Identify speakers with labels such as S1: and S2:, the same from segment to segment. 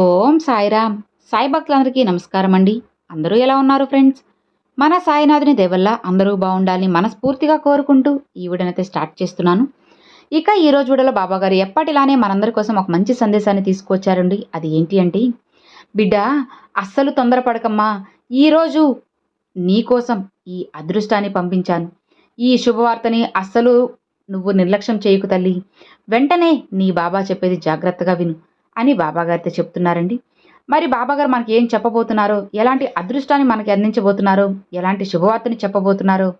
S1: ఓం సాయిరామ్. సాయి భక్తులందరికీ నమస్కారం అండి అందరూ ఎలా ఉన్నారు ఫ్రెండ్స్? మన సాయినాథుని దేవల్ల అందరూ బాగుండాలని మనస్ఫూర్తిగా కోరుకుంటూ ఈ వీడియోనైతే స్టార్ట్ చేస్తున్నాను. ఇక ఈ రోజు వీడియోలో బాబాగారు ఎప్పటిలానే మనందరి కోసం ఒక మంచి సందేశాన్ని తీసుకొచ్చారండి. అది ఏంటి అంటే బిడ్డ అస్సలు తొందరపడకమ్మా. ఈరోజు నీకోసం ఈ అదృష్టాన్ని పంపించాను. ఈ శుభవార్తని అస్సలు నువ్వు నిర్లక్ష్యం చేయకు తల్లి. వెంటనే నీ బాబా చెప్పేది జాగ్రత్తగా విను. అని బాబాగారితో చెప్తున్నారండి. మరి బాబాగారు మనకి ఏం చెప్పబోతున్నారో? ఎలాంటి అదృష్టాన్ని మనకి అందించబోతున్నారు? ఎలాంటి శుభవార్తని చెప్పబోతున్నారో?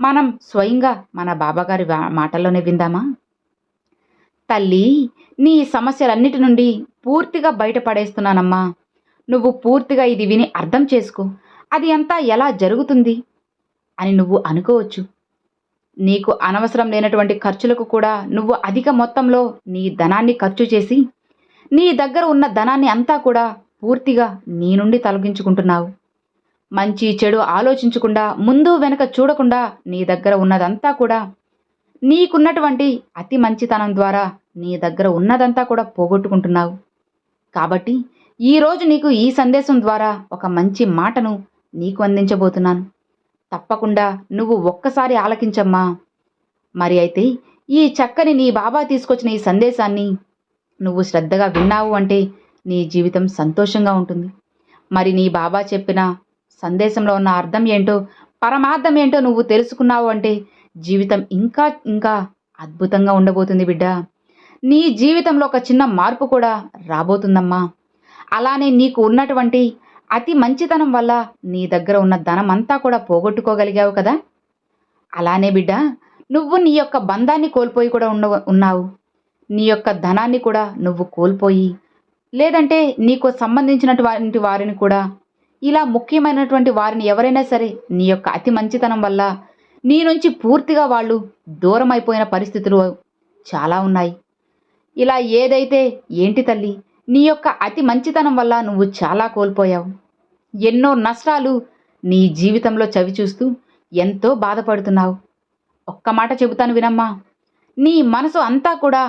S1: మనం స్వయంగా మన బాబాగారి మాటల్లోనే విందామా? తల్లి నీ సమస్యలన్నిటి నుండి పూర్తిగా బయటపడేస్తున్నానమ్మా. నువ్వు పూర్తిగా ఇది విని అర్థం చేసుకో. అది అంతా ఎలా జరుగుతుంది? అని నువ్వు అనుకోవచ్చు. నీకు అనవసరం లేనటువంటి ఖర్చులకు కూడా నువ్వు అధిక మొత్తంలో నీ ధనాన్ని ఖర్చు చేసి నీ దగ్గర ఉన్న ధనాన్ని అంతా కూడా పూర్తిగా నీ నుండి తొలగించుకుంటున్నావు. మంచి చెడు ఆలోచించకుండా ముందు వెనక చూడకుండా నీ దగ్గర ఉన్నదంతా కూడా నీకున్నటువంటి అతి మంచితనం ద్వారా నీ దగ్గర ఉన్నదంతా కూడా పోగొట్టుకుంటున్నావు. కాబట్టి ఈరోజు నీకు ఈ సందేశం ద్వారా ఒక మంచి మాటను నీకు అందించబోతున్నాను. తప్పకుండా నువ్వు ఒక్కసారి ఆలకించమ్మా. మరి అయితే ఈ చక్కని నీ బాబా తీసుకొచ్చిన ఈ సందేశాన్ని నువ్వు శ్రద్ధగా విన్నావు అంటే నీ జీవితం సంతోషంగా ఉంటుంది. మరి నీ బాబా చెప్పిన సందేశంలో ఉన్న అర్థం ఏంటో పరమార్థం ఏంటో నువ్వు తెలుసుకున్నావు అంటే జీవితం ఇంకా ఇంకా అద్భుతంగా ఉండబోతుంది బిడ్డ. నీ జీవితంలో ఒక చిన్న మార్పు కూడా రాబోతుందమ్మా. అలానే నీకు ఉన్నటువంటి అతి మంచితనం వల్ల నీ దగ్గర ఉన్న ధనం అంతా కూడా పోగొట్టుకోగలిగావు కదా. అలానే బిడ్డ నువ్వు నీ యొక్క బంధాన్ని కోల్పోయి కూడా ఉండ ఉన్నావు. నీ యొక్క ధనాన్ని కూడా నువ్వు కోల్పోయి లేదంటే నీకు సంబంధించినటువంటి వారిని కూడా ఇలా ముఖ్యమైనటువంటి వారిని ఎవరైనా సరే నీ యొక్క అతి మంచితనం వల్ల నీ నుంచి పూర్తిగా వాళ్ళు దూరం అయిపోయిన పరిస్థితులు చాలా ఉన్నాయి. ఇలా ఏదైతే ఏంటి తల్లి నీ యొక్క అతి మంచితనం వల్ల నువ్వు చాలా కోల్పోయావు. ఎన్నో నష్టాలు నీ జీవితంలో చవి చూస్తూ ఎంతో బాధపడుతున్నావు. ఒక్క మాట చెబుతాను వినమ్మా నీ మనసు అంతా కూడా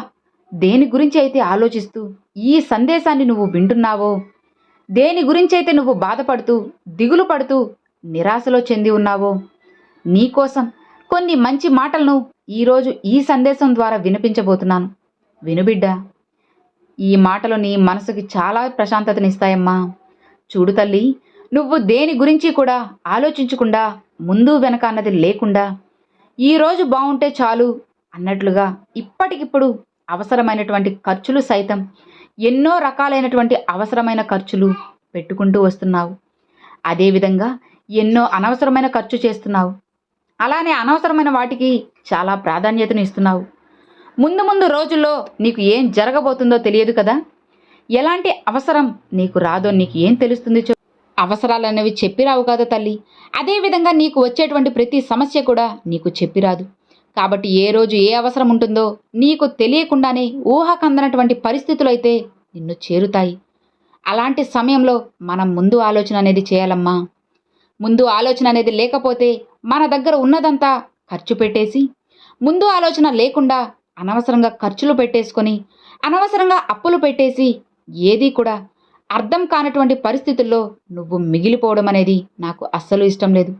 S1: దేని గురించి అయితే ఆలోచిస్తూ ఈ సందేశాన్ని నువ్వు వింటున్నావో దేని గురించి అయితే నువ్వు బాధపడుతూ దిగులు పడుతూ నిరాశలో చెంది ఉన్నావో నీకోసం కొన్ని మంచి మాటలను ఈరోజు ఈ సందేశం ద్వారా వినిపించబోతున్నాను. వినుబిడ్డా ఈ మాటలు నీ మనసుకి చాలా ప్రశాంతతనిస్తాయమ్మా. చూడు తల్లి నువ్వు దేని గురించి కూడా ఆలోచించకుండా ముందు వెనక అన్నది లేకుండా ఈరోజు బాగుంటే చాలు అన్నట్లుగా ఇప్పటికిప్పుడు అవసరమైనటువంటి ఖర్చులు సైతం ఎన్నో రకాలైనటువంటి అవసరమైన ఖర్చులు పెట్టుకుంటూ వస్తున్నావు. అదేవిధంగా ఎన్నో అనవసరమైన ఖర్చు చేస్తున్నావు. అలానే అనవసరమైన వాటికి చాలా ప్రాధాన్యతను ఇస్తున్నావు. ముందు ముందు రోజుల్లో నీకు ఏం జరగబోతుందో తెలియదు కదా? ఎలాంటి అవసరం నీకు రాదో నీకు ఏం తెలుస్తుంది చెప్పు. అవసరాలు అనేవి చెప్పిరావు కదా తల్లి. అదేవిధంగా నీకు వచ్చేటువంటి ప్రతి సమస్య కూడా నీకు చెప్పిరాదు. కాబట్టి ఏ రోజు ఏ అవసరం ఉంటుందో నీకు తెలియకుండానే ఊహకందనటువంటి పరిస్థితులు అయితే నిన్ను చేరుతాయి. అలాంటి సమయంలో మనం ముందు ఆలోచన అనేది చేయాలమ్మా. ముందు ఆలోచన అనేది లేకపోతే మన దగ్గర ఉన్నదంతా ఖర్చు పెట్టేసి ముందు ఆలోచన లేకుండా అనవసరంగా ఖర్చులు పెట్టేసుకొని అనవసరంగా అప్పులు పెట్టేసి ఏదీ కూడా అర్థం కానటువంటి పరిస్థితుల్లో నువ్వు మిగిలిపోవడం అనేది నాకు అస్సలు ఇష్టం లేదు.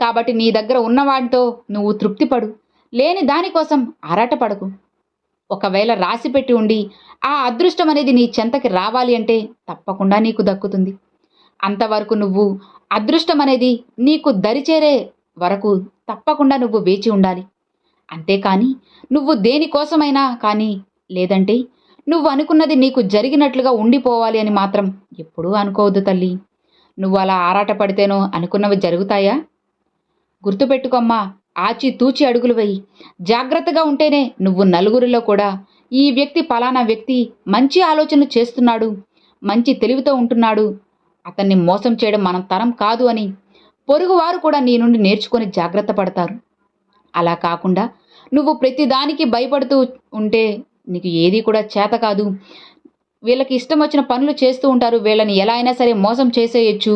S1: కాబట్టి నీ దగ్గర ఉన్నవాడితో నువ్వు తృప్తిపడు. లేని దానికోసం ఆరాటపడకు ఒకవేళ రాసి పెట్టి ఉండి ఆ అదృష్టం అనేది నీ చెంతకి రావాలి అంటే తప్పకుండా నీకు దక్కుతుంది. అంతవరకు నువ్వు అదృష్టం అనేది నీకు దరిచేరే వరకు తప్పకుండా నువ్వు వేచి ఉండాలి. అంతేకాని నువ్వు దేనికోసమైనా కానీ లేదంటే నువ్వు అనుకున్నది నీకు జరిగినట్లుగా ఉండిపోవాలి అని మాత్రం ఎప్పుడూ అనుకోవద్దు తల్లి. నువ్వు అలా ఆరాటపడితేనో అనుకున్నవి జరుగుతాయా? గుర్తుపెట్టుకోమ్మా ఆచితూచి అడుగులు వెయ్యి జాగ్రత్తగా ఉంటేనే నువ్వు నలుగురిలో కూడా ఈ వ్యక్తి పలానా వ్యక్తి మంచి ఆలోచనలు చేస్తున్నాడు మంచి తెలివితో ఉంటున్నాడు. అతన్ని మోసం చేయడం మన తరం కాదు అని పొరుగువారు కూడా నీ నుండి నేర్చుకొని జాగ్రత్త పడతారు. అలా కాకుండా నువ్వు ప్రతిదానికి భయపడుతూ ఉంటే నీకు ఏది కూడా చేత కాదు. వీళ్ళకి ఇష్టం వచ్చిన పనులు చేస్తూ ఉంటారు. వీళ్ళని ఎలా అయినా సరే మోసం చేసేయచ్చు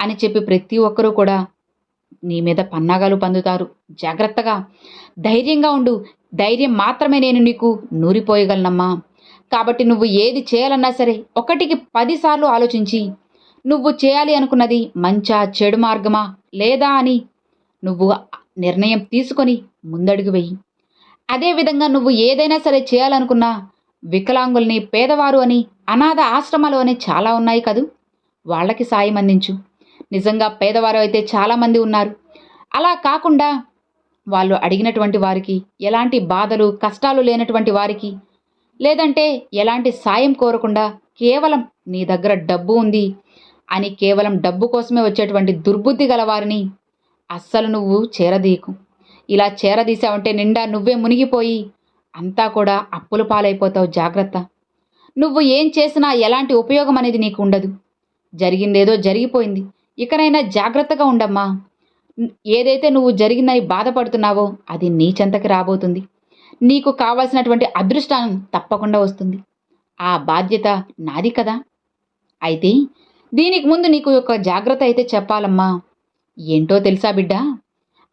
S1: అని చెప్పి ప్రతి ఒక్కరూ కూడా నీ మీద పన్నాగాలు పొందుతారు. జాగ్రత్తగా. ధైర్యంగా ఉండు. ధైర్యం మాత్రమే నేను నీకు నూరిపోయగలనమ్మా. కాబట్టి నువ్వు ఏది చేయాలన్నా సరే ఒకటికి పదిసార్లు ఆలోచించి నువ్వు చేయాలి అనుకున్నది మంచా చెడు మార్గమా లేదా అని నువ్వు నిర్ణయం తీసుకొని ముందడుగు వెయ్యి అదేవిధంగా నువ్వు ఏదైనా సరే చేయాలనుకున్నా వికలాంగుల్ని పేదవారు అని అనాథ ఆశ్రమాలు అని చాలా ఉన్నాయి కదూ? వాళ్ళకి సాయం అందించు. నిజంగా పేదవారు అయితే చాలామంది ఉన్నారు. అలా కాకుండా వాళ్ళు అడిగినటువంటి వారికి ఎలాంటి బాధలు కష్టాలు లేనటువంటి వారికి లేదంటే ఎలాంటి సాయం కోరకుండా కేవలం నీ దగ్గర డబ్బు ఉంది అని కేవలం డబ్బు కోసమే వచ్చేటువంటి దుర్బుద్ధి గలవారిని అస్సలు నువ్వు చేరదీయకు ఇలా చేరదీసావంటే నిండా నువ్వే మునిగిపోయి అంతా కూడా అప్పుల పాలైపోతావు జాగ్రత్త. నువ్వు ఏం చేసినా ఎలాంటి ఉపయోగం అనేది నీకు ఉండదు. జరిగిందేదో జరిగిపోయింది. ఇకనైనా జాగ్రత్తగా ఉండమ్మా. ఏదైతే నువ్వు జరిగిందని బాధపడుతున్నావో అది నీ చెంతకి రాబోతుంది. నీకు కావాల్సినటువంటి అదృష్టం తప్పకుండా వస్తుంది. ఆ బాధ్యత నాది కదా. అయితే దీనికి ముందు నీకు ఒక జాగ్రత్త అయితే చెప్పాలమ్మా. ఏంటో తెలుసా బిడ్డ?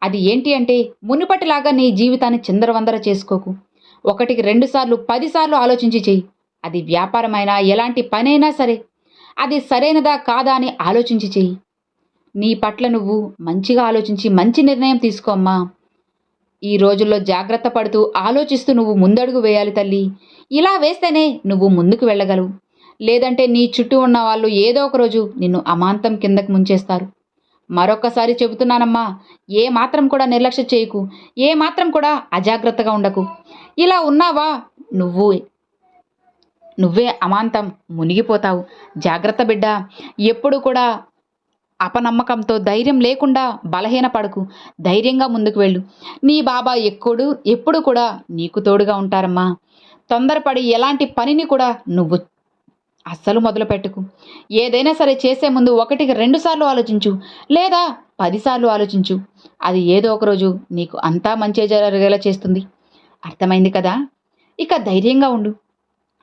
S1: అది ఏంటి అంటే మునుపటిలాగా నీ జీవితాన్ని చిందరవందర చేసుకోకు. ఒకటికి రెండుసార్లు పదిసార్లు ఆలోచించి చెయ్యి. అది వ్యాపారమైనా ఎలాంటి పనైనా సరే. అది సరైనదా కాదా అని ఆలోచించి చెయ్యి. నీ పట్ల నువ్వు మంచిగా ఆలోచించి మంచి నిర్ణయం తీసుకోమ్మా ఈ రోజుల్లో జాగ్రత్త పడుతూ ఆలోచిస్తూ నువ్వు ముందడుగు వేయాలి తల్లి. ఇలా వేస్తేనే నువ్వు ముందుకు వెళ్ళగలవు. లేదంటే నీ చుట్టూ ఉన్న వాళ్ళు ఏదో ఒక రోజు నిన్ను అమాంతం కిందకు ముంచేస్తారు. మరొక్కసారి చెబుతున్నానమ్మా ఏ మాత్రం కూడా నిర్లక్ష్య చేయకు. ఏ మాత్రం కూడా అజాగ్రత్తగా ఉండకు. ఇలా ఉన్నావా నువ్వు నువ్వే అమాంతం మునిగిపోతావు. జాగ్రత్త బిడ్డ ఎప్పుడు కూడా అపనమ్మకంతో ధైర్యం లేకుండా బలహీనపడకు ధైర్యంగా ముందుకు వెళ్ళు. నీ బాబా ఎక్కుడు ఎప్పుడు కూడా నీకు తోడుగా ఉంటారమ్మా. తొందరపడి ఎలాంటి పనిని కూడా నువ్వు అస్సలు మొదలుపెట్టుకు ఏదైనా సరే చేసే ముందు ఒకటికి రెండుసార్లు ఆలోచించు లేదా పదిసార్లు ఆలోచించు. అది ఏదో ఒకరోజు నీకు అంతా మంచి జరిగేలా చేస్తుంది. అర్థమైంది కదా? ఇక ధైర్యంగా ఉండు.